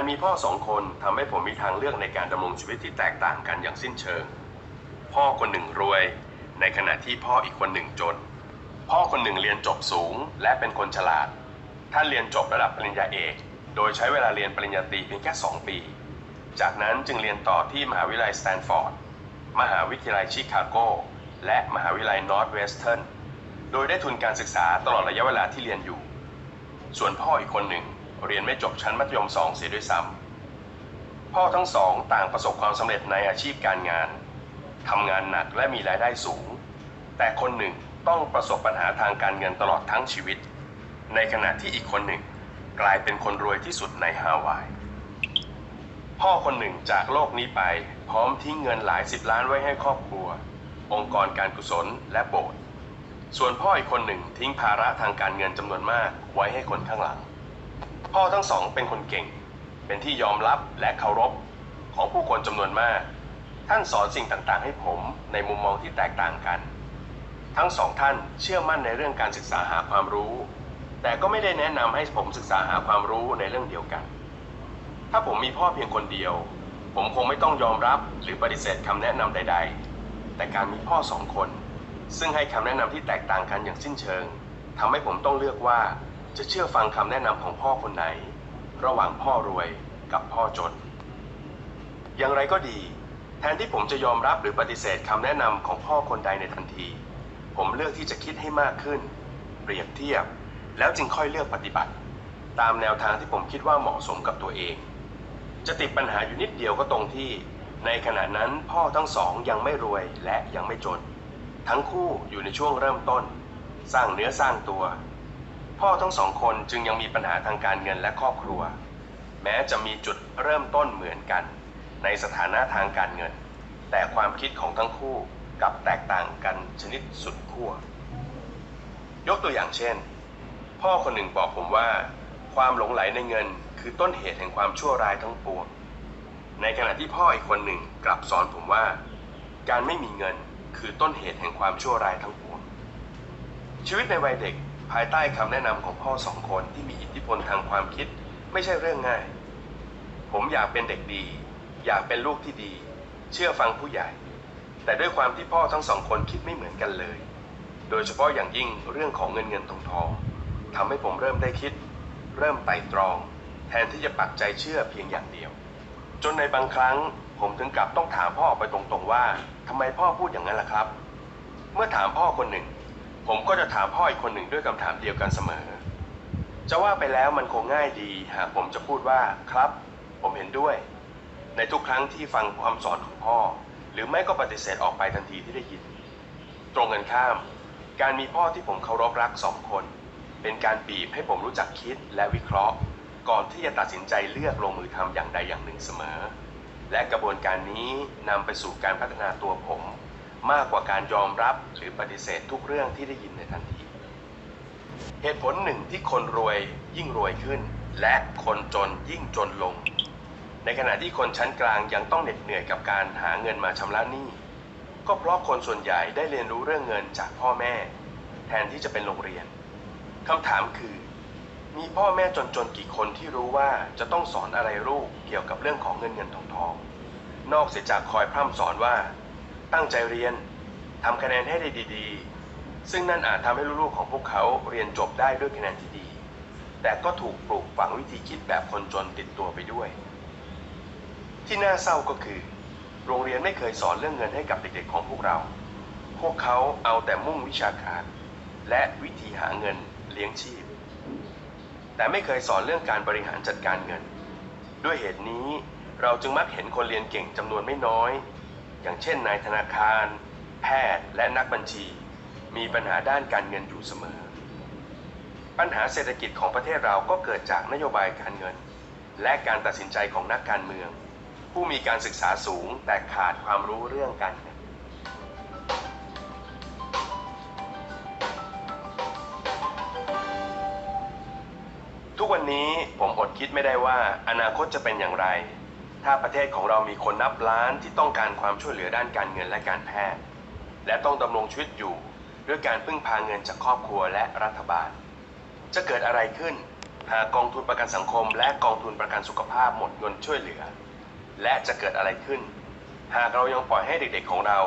การมีพ่อสองคนทำให้ผมมีทางเลือกในการดำรงชีวิตที่แตกต่างกันอย่างสิ้นเชิง พ่อคนหนึ่งรวย ในขณะที่พ่ออีกคนหนึ่งจน พ่อคนหนึ่งเรียนจบสูงและเป็นคนฉลาด ท่านเรียนจบระดับปริญญาเอก โดยใช้เวลาเรียนปริญญาตรีเพียงแค่ 2 ปี จากนั้นจึงเรียนต่อที่มหาวิทยาลัยสแตนฟอร์ด มหาวิทยาลัยชิคาโก และมหาวิทยาลัยนอร์ทเวสเทิร์น โดยได้ทุนการศึกษาตลอดระยะเวลาที่เรียนอยู่ ส่วนพ่ออีกคนหนึ่ง เรียนไม่จบชั้นมัธยมสองเสียด้วยซ้ำพ่อทั้งสองต่างประสบความสำเร็จในอาชีพการงานทำงานหนักและมีรายได้สูง แต่คนหนึ่งต้องประสบปัญหาทางการเงินตลอดทั้งชีวิต ในขณะที่อีกคนหนึ่งกลายเป็นคนรวยที่สุดในฮาวาย พ่อคนหนึ่งจากโลกนี้ไป พร้อมทิ้งเงินหลายสิบล้านไว้ให้ครอบครัว องค์กรการกุศลและโบสถ์ส่วนพ่ออีกคนหนึ่งทิ้งภาระทางการเงินจำนวนมากไว้ให้คนข้างหลัง พ่อทั้งสองเป็นคนเก่ง เป็นที่ยอมรับและเคารพของผู้คนจำนวนมาก ท่านสอนสิ่งต่างๆ ให้ผมในมุมมองที่แตกต่างกัน ทั้งสองท่านเชื่อมั่นในเรื่องการศึกษาหาความรู้ แต่ก็ไม่ได้แนะนำให้ผมศึกษาหาความรู้ในเรื่องเดียวกัน ถ้าผมมีพ่อเพียงคนเดียว ผมคงไม่ต้องยอมรับหรือปฏิเสธคำแนะนำใด ๆ แต่การมีพ่อสองคน ซึ่งให้คำแนะนำที่แตกต่างกันอย่างสิ้นเชิงทำให้ผมต้องเลือกว่า จะเชื่อฟังคำแนะนำของพ่อคนไหน ระหว่างพ่อรวยกับพ่อจน อย่างไรก็ดี แทนที่ผมจะยอมรับหรือปฏิเสธคำแนะนำของพ่อคนใดในทันที ผมเลือกที่จะคิดให้มากขึ้น เปรียบเทียบ แล้วจึงค่อยเลือกปฏิบัติ ตามแนวทางที่ผมคิดว่าเหมาะสมกับตัวเอง จะติดปัญหาอยู่นิดเดียวก็ตรงที่ ในขณะนั้นพ่อทั้งสองยังไม่รวยและยังไม่จน ทั้งคู่อยู่ในช่วงเริ่มต้น สร้างเนื้อสร้างตัว พ่อทั้งสองคนจึงยังมีปัญหาทางการเงินและครอบครัว แม้จะมีจุดเริ่มต้นเหมือนกัน ในสถานะทางการเงิน แต่ความคิดของทั้งคู่กลับแตกต่างกันชนิดสุดขั้วยกตัวอย่างเช่น พ่อคนหนึ่งบอกผมว่า ความหลงไหลในเงินคือต้นเหตุแห่งความชั่วร้ายทั้งปวง ในขณะที่พ่ออีกคนหนึ่งกลับสอนผมว่า การไม่มีเงินคือต้นเหตุแห่งความชั่วร้ายทั้งปวง ชีวิตในวัยเด็ก ภายใต้คำแนะนำของพ่อสองคนที่มีอิทธิพลทางความคิดไม่ใช่เรื่องง่าย ผมอยากเป็นเด็กดี อยากเป็นลูกที่ดี เชื่อฟังผู้ใหญ่ แต่ด้วยความที่พ่อทั้งสองคนคิดไม่เหมือนกันเลย โดยเฉพาะอย่างยิ่งเรื่องของเงินเงินทองทองทำให้ผมเริ่มได้คิด เริ่มไต่ตรอง แทนที่จะปักใจเชื่อเพียงอย่างเดียว จนในบางครั้งผมถึงกับต้องถามพ่อไปตรงๆว่าทำไมพ่อพูดอย่างนั้นล่ะครับ เมื่อถามพ่อคนหนึ่ง ผมก็จะถามพ่ออีกคนหนึ่งด้วยคำถามเดียวกันเสมอ จะว่าไปแล้วมันคงง่ายดีหากผมจะพูดว่าครับ ผมเห็นด้วย ในทุกครั้งที่ฟังความสอนของพ่อ หรือไม่ก็ปฏิเสธออกไปทันทีที่ได้ยิน ตรงกันข้าม การมีพ่อที่ผมเคารพรักสองคน เป็นการบีบให้ผมรู้จักคิดและวิเคราะห์ ก่อนที่จะตัดสินใจเลือกลงมือทำอย่างใดอย่างหนึ่งเสมอ และกระบวนการนี้นำไปสู่การพัฒนาตัวผม มากกว่าการยอมรับหรือปฏิเสธทุกเรื่องที่ได้ยินในทันที เหตุผลหนึ่งที่คนรวยยิ่งรวยขึ้น และคนจนยิ่งจนลง ในขณะที่คนชั้นกลางยังต้องเหน็ดเหนื่อยกับการหาเงินมาชำระหนี้ ก็เพราะคนส่วนใหญ่ได้เรียนรู้เรื่องเงินจากพ่อแม่ แทนที่จะเป็นโรงเรียนคำถามคือ มีพ่อแม่จนๆกี่คนที่รู้ว่าจะต้องสอนอะไรลูกเกี่ยวกับเรื่องของเงินเงินทองทองนอกเสียจากคอยพร่ำสอนว่า ตั้งใจเรียนทำคะแนนให้ได้ดีๆ ซึ่งนั่นอาจทำให้ลูกๆของพวกเขาเรียนจบได้ด้วยคะแนนที่ดี แต่ก็ถูกปลูกฝังวิธีคิดแบบคนจนติดตัวไปด้วย ที่น่าเศร้าก็คือ โรงเรียนไม่เคยสอนเรื่องเงินให้กับเด็กๆของพวกเรา พวกเขาเอาแต่มุ่งวิชาการ และวิธีหาเงินเลี้ยงชีพ แต่ไม่เคยสอนเรื่องการบริหารจัดการเงิน ด้วยเหตุนี้เราจึงมักเห็นคนเรียนเก่งจำนวนไม่น้อย อย่างเช่นนายธนาคาร แพทย์และนักบัญชี มีปัญหาด้านการเงินอยู่เสมอ ปัญหาเศรษฐกิจของประเทศเราก็เกิดจากนโยบายการเงิน และการตัดสินใจของนักการเมือง ผู้มีการศึกษาสูงแต่ขาดความรู้เรื่องการเงินทุกวันนี้ผมอดคิดไม่ได้ว่าอนาคตจะเป็นอย่างไร ถ้าประเทศของเรามีคนนับล้านที่ต้องการความช่วยเหลือด้านการเงินและการแพทย์ และต้องดำรงชีวิตอยู่ด้วยการพึ่งพาเงินจากครอบครัวและรัฐบาล จะเกิดอะไรขึ้น หากกองทุนประกันสังคม และกองทุนประกันสุขภาพหมดเงินช่วยเหลือ และจะเกิดอะไรขึ้น หากเรายังปล่อยให้เด็กๆของเรา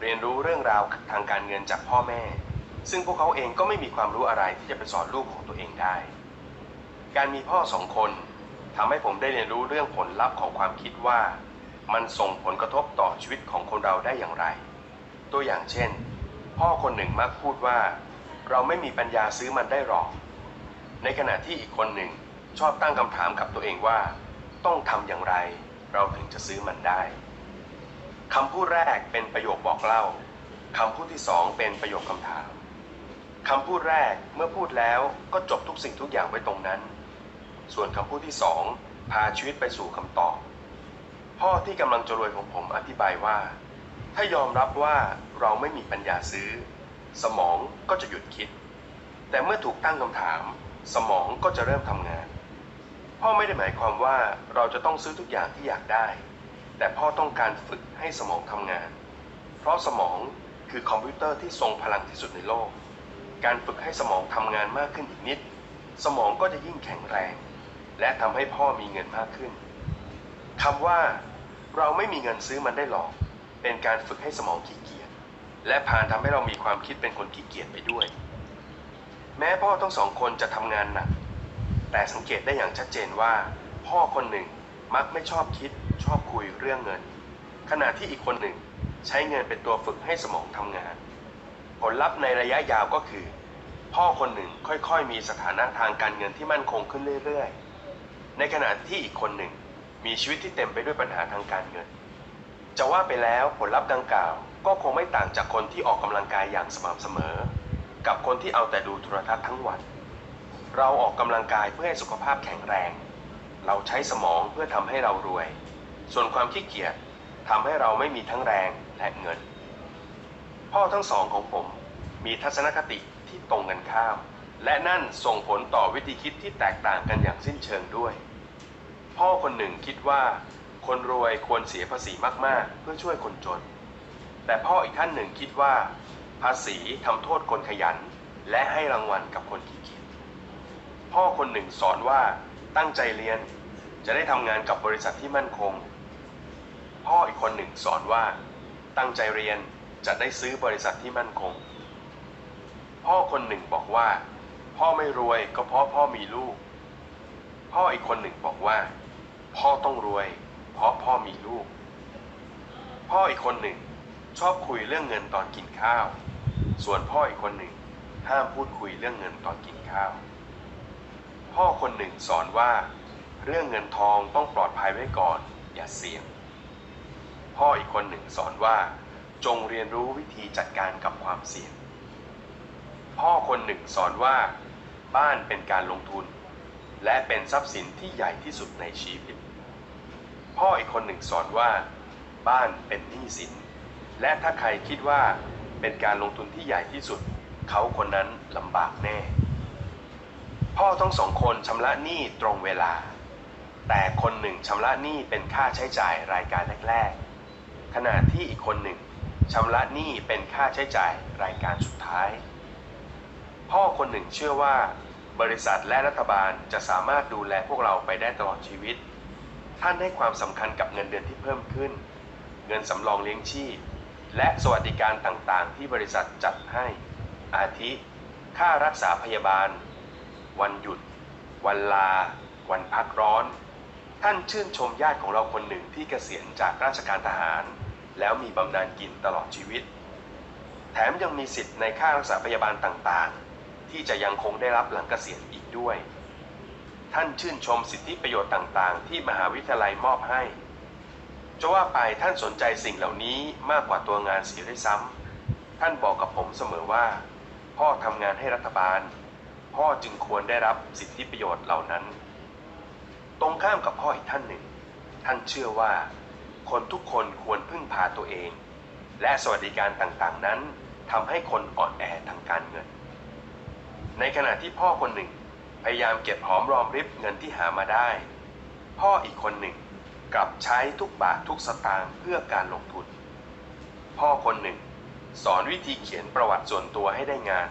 เรียนรู้เรื่องราวทางการเงินจากพ่อแม่ ซึ่งพวกเขาเองก็ไม่มีความรู้อะไรที่จะไปสอนลูกของตัวเองได้ การมีพ่อสองคน ทำให้ผมได้เรียนรู้เรื่องผลลัพธ์ของความคิดว่า มันส่งผลกระทบต่อชีวิตของคนเราได้อย่างไร ตัวอย่างเช่น พ่อคนหนึ่งมักพูดว่า เราไม่มีปัญญาซื้อมันได้หรอก ในขณะที่อีกคนหนึ่งชอบตั้งคำถามกับตัวเองว่า ต้องทำอย่างไร เราถึงจะซื้อมันได้คำพูดแรกเป็นประโยคบอกเล่าคำพูดที่สองเป็นประโยคคำถามคำพูดแรกเมื่อพูดแล้วก็จบทุกสิ่งทุกอย่างไว้ตรงนั้น ส่วนคำพูดที่สองพาชีวิตไปสู่คำตอบ พ่อที่กำลังจะรวยของผมอธิบายว่า ถ้ายอมรับว่าเราไม่มีปัญญาซื้อ สมองก็จะหยุดคิด แต่เมื่อถูกตั้งคำถาม สมองก็จะเริ่มทำงาน พ่อไม่ได้หมายความว่าเราจะต้องซื้อทุกอย่างที่อยากได้ แต่พ่อต้องการฝึกให้สมองทำงาน เพราะสมองคือคอมพิวเตอร์ที่ทรงพลังที่สุดในโลก การฝึกให้สมองทำงานมากขึ้นอีกนิด สมองก็จะยิ่งแข็งแรง และทำให้พ่อมีเงินมากขึ้นคำว่า เราไม่มีเงินซื้อมันได้หรอก เป็นการฝึกให้สมองขี้เกียจและพานทำให้เรามีความคิดเป็นคนขี้เกียจไปด้วย แม้พ่อทั้งสองคนจะทำงานหนัก แต่สังเกตได้อย่างชัดเจนว่า พ่อคนหนึ่งมักไม่ชอบคิด ชอบคุยเรื่องเงิน ขณะที่อีกคนหนึ่งใช้เงินเป็นตัวฝึกให้สมองทำงาน ผลลัพธ์ในระยะยาวก็คือ พ่อคนหนึ่งค่อยๆ มีสถานะทางการเงินที่มั่นคงขึ้นเรื่อยๆ ในขณะที่อีกคนหนึ่งมีชีวิตที่เต็มไปด้วยปัญหาทางการเงิน จะว่าไปแล้วผลลัพธ์ดังกล่าว ก็คงไม่ต่างจากคนที่ออกกำลังกายอย่างสม่ำเสมอ กับคนที่เอาแต่ดูโทรทัศน์ทั้งวัน เราออกกำลังกายเพื่อให้สุขภาพแข็งแรง เราใช้สมองเพื่อทำให้เรารวย ส่วนความขี้เกียจทำให้เราไม่มีทั้งแรงและเงิน พ่อทั้งสองของผมมีทัศนคติที่ตรงกันข้าม และนั่นส่งผลต่อวิธีคิดที่แตกต่างกันอย่างสิ้นเชิงด้วย พ่อคนหนึ่งคิดว่า คนรวยควรเสียภาษีมากๆ เพื่อช่วยคนจน แต่พ่ออีกท่านหนึ่งคิดว่า ภาษีทำโทษคนขยัน และให้รางวัลกับคนขี้เกียจพ่อคนหนึ่งสอนว่าตั้งใจเรียน จะได้ทำงานกับบริษัทที่มั่นคง พ่ออีกคนหนึ่งสอนว่า ตั้งใจเรียนจะได้ซื้อบริษัทที่มั่นคง พ่อคนหนึ่งบอกว่า พ่อไม่รวยก็เพราะพ่อมีลูก พ่ออีกคนหนึ่งบอกว่า พ่อต้องรวย เพราะพ่อมีลูก พ่ออีกคนหนึ่ง ชอบคุยเรื่องเงินตอนกินข้าว ส่วนพ่ออีกคนหนึ่ง ห้ามพูดคุยเรื่องเงินตอนกินข้าว พ่อคนหนึ่งสอนว่า เรื่องเงินทองต้องปลอดภัยไว้ก่อน อย่าเสี่ยง พ่ออีกคนหนึ่งสอนว่า จงเรียนรู้วิธีจัดการกับความเสี่ยง พ่อคนหนึ่งสอนว่า บ้านเป็นการลงทุนและเป็นทรัพย์สินที่ใหญ่ที่สุดในชีวิต พ่ออีกคนหนึ่งสอนว่า บ้านเป็นหนี้สิน และถ้าใครคิดว่าเป็นการลงทุนที่ใหญ่ที่สุด เขาคนนั้นลำบากแน่ พ่อทั้งสองคนชำระหนี้ตรงเวลา แต่คนหนึ่งชำระหนี้เป็นค่าใช้จ่ายรายการแรกๆ ขณะที่อีกคนหนึ่งชำระหนี้เป็นค่าใช้จ่ายรายการสุดท้าย พ่อคนหนึ่งเชื่อว่า บริษัทและรัฐบาลจะสามารถดูแลพวกเราไปได้ตลอดชีวิต ท่านให้ความสำคัญกับเงินเดือนที่เพิ่มขึ้น เงินสำรองเลี้ยงชีพ และสวัสดิการต่างๆ ที่บริษัทจัดให้ อาทิ ค่ารักษาพยาบาล วันหยุด วันลา วันพักร้อน ท่านชื่นชมญาติของเราคนหนึ่งที่เกษียณจากราชการทหาร แล้วมีบำนาญกินตลอดชีวิต แถมยังมีสิทธิ์ในค่ารักษาพยาบาลต่างๆ ที่จะยังคงได้รับหลังเกษียณอีกด้วย ท่านชื่นชมสิทธิประโยชน์ต่างๆ ที่มหาวิทยาลัยมอบให้จะว่าไปท่านสนใจสิ่งเหล่านี้มากกว่าตัวงานเสียด้วยซ้ำท่านบอกกับผมเสมอว่า พ่อทำงานให้รัฐบาล พ่อจึงควรได้รับสิทธิประโยชน์เหล่านั้น ตรงข้ามกับพ่ออีกท่านหนึ่ง ท่านเชื่อว่า คนทุกคนควรพึ่งพาตัวเอง และสวัสดิการต่างๆนั้นทำให้คนอ่อนแอทางการเงิน ในขณะที่พ่อคนหนึ่ง พยายามเก็บหอมรอมริบเงินที่หามาได้ พ่ออีกคนหนึ่งกลับใช้ทุกบาททุกสตางค์เพื่อการลงทุน พ่อคนหนึ่ง สอนวิธีเขียนประวัติส่วนตัวให้ได้งาน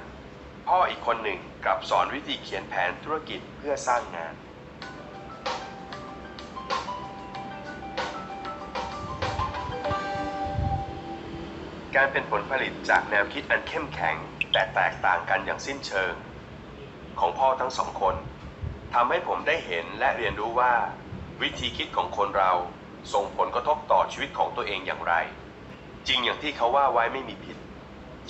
พ่ออีกคนหนึ่งกลับสอนวิธีเขียนแผนธุรกิจเพื่อสร้างงานการเป็นผลผลิตจากแนวคิดอันเข้มแข็ง แต่แตกต่างกันอย่างสิ้นเชิง ของพ่อทั้งสองคนทำให้ผมได้เห็นและเรียนรู้ว่า วิธีคิดของคนเราส่งผลกระทบต่อชีวิตของตัวเองอย่างไร จริงอย่างที่เขาว่าไว้ไม่มีผิด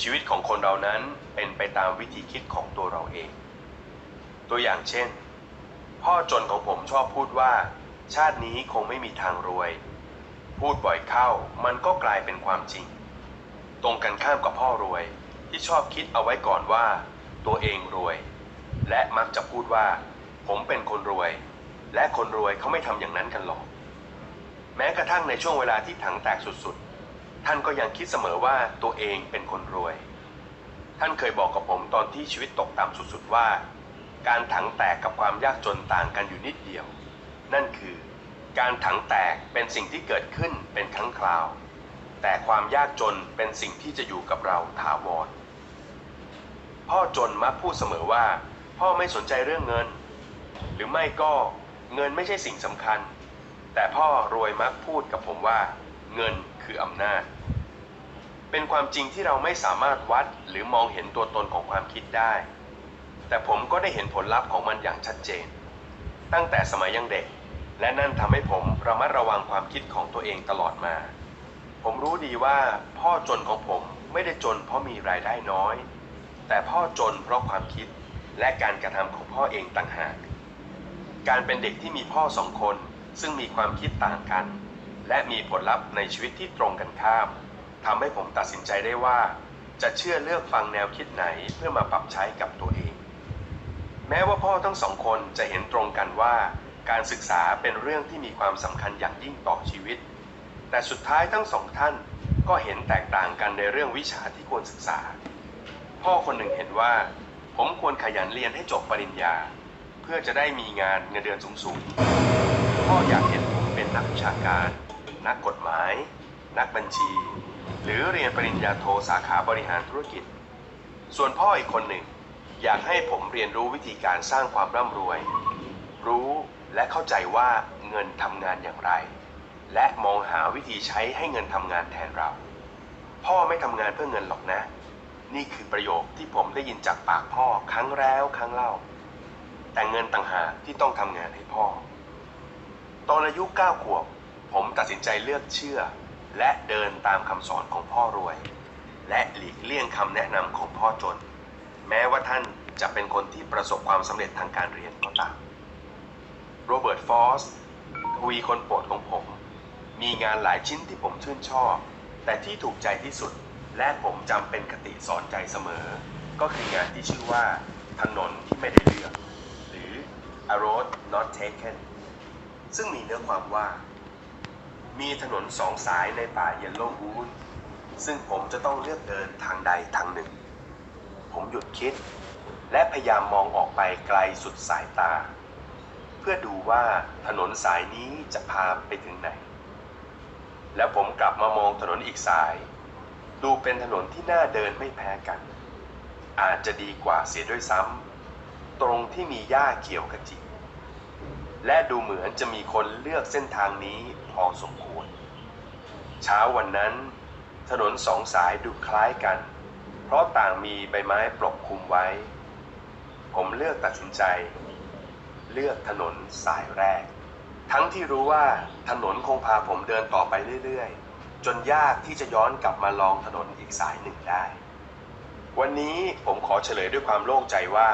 ชีวิตของคนเรานั้นเป็นไปตามวิธีคิดของตัวเราเอง ตัวอย่างเช่น พ่อจนของผมชอบพูดว่า ชาตินี้คงไม่มีทางรวย พูดบ่อยเข้ามันก็กลายเป็นความจริง ตรงกันข้ามกับพ่อรวยที่ชอบคิดเอาไว้ก่อนว่า ตัวเองรวย และมักจะพูดว่า ผมเป็นคนรวย และคนรวยเขาไม่ทำอย่างนั้นกันหรอก แม้กระทั่งในช่วงเวลาที่ถังแตกสุดๆ ท่านก็ยังคิดเสมอว่าตัวเองเป็นคนรวย ท่านเคยบอกกับผมตอนที่ชีวิตตกต่ำสุดๆว่า การถังแตกกับความยากจนต่างกันอยู่นิดเดียว นั่นคือ การถังแตกเป็นสิ่งที่เกิดขึ้นเป็นครั้งคราว แต่ความยากจนเป็นสิ่งที่จะอยู่กับเราถาวรพ่อจนมักพูดเสมอว่า พ่อไม่สนใจเรื่องเงิน หรือไม่ก็เงินไม่ใช่สิ่งสำคัญ แต่พ่อรวยมักพูดกับผมว่า เงินคืออำนาจ เป็นความจริงที่เราไม่สามารถวัดหรือมองเห็นตัวตนของความคิดได้ แต่ผมก็ได้เห็นผลลัพธ์ของมันอย่างชัดเจน ตั้งแต่สมัยยังเด็ก และนั่นทำให้ผมระมัดระวังความคิดของตัวเองตลอดมา ผมรู้ดีว่าพ่อจนของผมไม่ได้จนเพราะมีรายได้น้อย แต่พ่อจนเพราะความคิด และการกระทำของพ่อเองต่างหาก การเป็นเด็กที่มีพ่อสองคนซึ่งมีความคิดต่างกัน และมีผลลัพธ์ในชีวิตที่ตรงกันข้ามทำให้ผมตัดสินใจได้ว่า จะเชื่อเลือกฟังแนวคิดไหนเพื่อมาปรับใช้กับตัวเอง แม้ว่าพ่อทั้งสองคนจะเห็นตรงกันว่า การศึกษาเป็นเรื่องที่มีความสำคัญอย่างยิ่งต่อชีวิต แต่สุดท้ายทั้งสองท่านก็เห็นแตกต่างกันในเรื่องวิชาที่ควรศึกษา พ่อคนหนึ่งเห็นว่า ผมควรขยันเรียนให้จบปริญญา เพื่อจะได้มีงานเงินเดือนสูงๆพ่ออยากเห็นผมเป็นนักวิชาการ นักกฎหมาย นักบัญชี หรือเรียนปริญญาโทสาขาบริหารธุรกิจ ส่วนพ่ออีกคนหนึ่ง อยากให้ผมเรียนรู้วิธีการสร้างความร่ำรวย รู้และเข้าใจว่าเงินทำงานอย่างไร และมองหาวิธีใช้ให้เงินทำงานแทนเรา พ่อไม่ทำงานเพื่อเงินหรอกนะ นี่คือประโยคที่ผมได้ยินจากปากพ่อครั้งแล้วครั้งเล่า แต่เงินต่างหากที่ต้องทำงานให้พ่อ ตอนอายุ9ขวบ ผมตัดสินใจเลือกเชื่อ และเดินตามคำสอนของพ่อรวย และหลีกเลี่ยงคำแนะนำของพ่อจน แม้ว่าท่านจะเป็นคนที่ประสบความสำเร็จทางการเรียนก็ตามโรเบิร์ตฟอสทวีคนโปรดของผม มีงานหลายชิ้นที่ผมชื่นชอบ แต่ที่ถูกใจที่สุด และผมจำเป็นคติสอนใจเสมอ ก็คืองานที่ชื่อว่าถนนที่ไม่ได้เลือก หรือ A Road Not Taken ซึ่งมีเนื้อความว่า มีถนนสองสายในป่าเยลโลวูดซึ่งผมจะต้องเลือกเดินทางใดทางหนึ่ง ผมหยุดคิด และพยายามมองออกไปไกลสุดสายตา เพื่อดูว่าถนนสายนี้จะพาไปถึงไหน แล้วผมกลับมามองถนนอีกสาย ดูเป็นถนนที่น่าเดินไม่แพ้กัน อาจจะดีกว่าเสียด้วยซ้ำตรงที่มีหญ้าเขียวขจีและดูเหมือนจะมีคนเลือกเส้นทางนี้พอสมควร เช้าวันนั้น ถนนสองสายดูคล้ายกัน เพราะต่างมีใบไม้ปกคลุมไว้ ผมเลือกตัดสินใจ เลือกถนนสายแรก ทั้งที่รู้ว่าถนนคงพาผมเดินต่อไปเรื่อยๆ จนยากที่จะย้อนกลับมาลองถนนอีกสายหนึ่งได้ วันนี้ผมขอเฉลยด้วยความโล่งใจว่า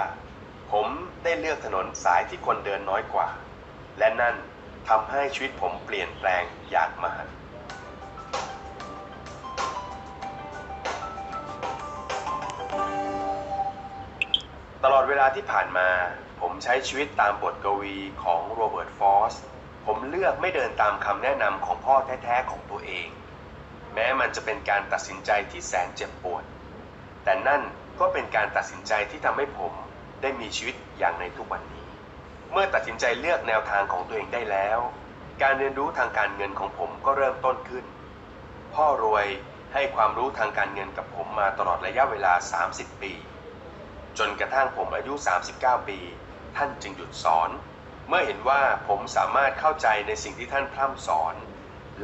ผมได้เลือกถนนสายที่คนเดินน้อยกว่า และนั่นทำให้ชีวิตผมเปลี่ยนแปลงอย่างมหันต์ตลอดเวลาที่ผ่านมา ผมใช้ชีวิตตามบทกวีของโรเบิร์ตฟอส ผมเลือกไม่เดินตามคำแนะนำของพ่อแท้ ๆ ของตัวเอง แม้มันจะเป็นการตัดสินใจที่แสนเจ็บปวด แต่นั่นก็เป็นการตัดสินใจที่ทำให้ผมได้มีชีวิตอย่างในทุกวันนี้ เมื่อตัดสินใจเลือกแนวทางของตัวเองได้แล้ว การเรียนรู้ทางการเงินของผมก็เริ่มต้นขึ้น พ่อรวยให้ความรู้ทางการเงินกับผมมาตลอดระยะเวลา 30 ปี จนกระทั่งผมอายุ 39 ปี ท่านจึงหยุดสอน เมื่อเห็นว่าผมสามารถเข้าใจในสิ่งที่ท่านพร่ำสอน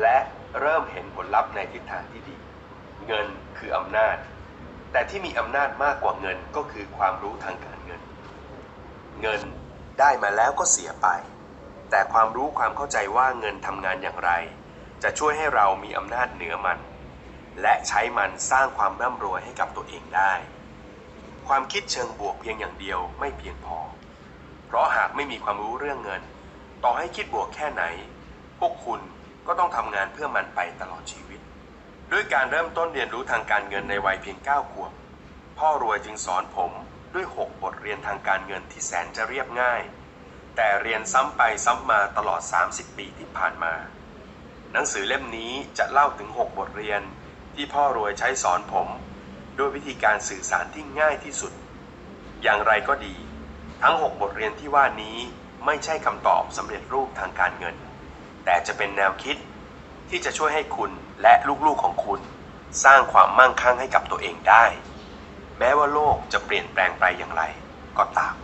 และ เริ่มเห็นผลลัพธ์ในทิศทางที่ดี เงินคืออำนาจ แต่ที่มีอำนาจมากกว่าเงินก็คือความรู้ทางการเงิน เงินได้มาแล้วก็เสียไป แต่ความรู้ความเข้าใจว่าเงินทำงานอย่างไร จะช่วยให้เรามีอำนาจเหนือมัน และใช้มันสร้างความร่ำรวยให้กับตัวเองได้ ความคิดเชิงบวกเพียงอย่างเดียวไม่เพียงพอ เพราะหากไม่มีความรู้เรื่องเงิน ต่อให้คิดบวกแค่ไหน พวกคุณ ก็ต้องทำงานเพื่อมันไปตลอดชีวิต ด้วยการเริ่มต้นเรียนรู้ทางการเงินในวัยเพียง9ขวบ พ่อรวยจึงสอนผมด้วย 6 บทเรียนทางการเงินที่แสนจะเรียบง่าย แต่เรียนซ้ำไปซ้ำมาตลอด 30 ปีที่ผ่านมา หนังสือเล่มนี้จะเล่าถึง 6 บทเรียนที่พ่อรวยใช้สอนผม ด้วยวิธีการสื่อสารที่ง่ายที่สุด อย่างไรก็ดี ทั้ง 6 บทเรียนที่ว่านี้ไม่ใช่คำตอบสำเร็จรูปทางการเงิน แต่จะเป็นแนวคิดที่จะช่วยให้คุณและลูกๆของคุณ สร้างความมั่งคั่งให้กับตัวเองได้ แม้ว่าโลกจะเปลี่ยนแปลงไปอย่างไรก็ตาม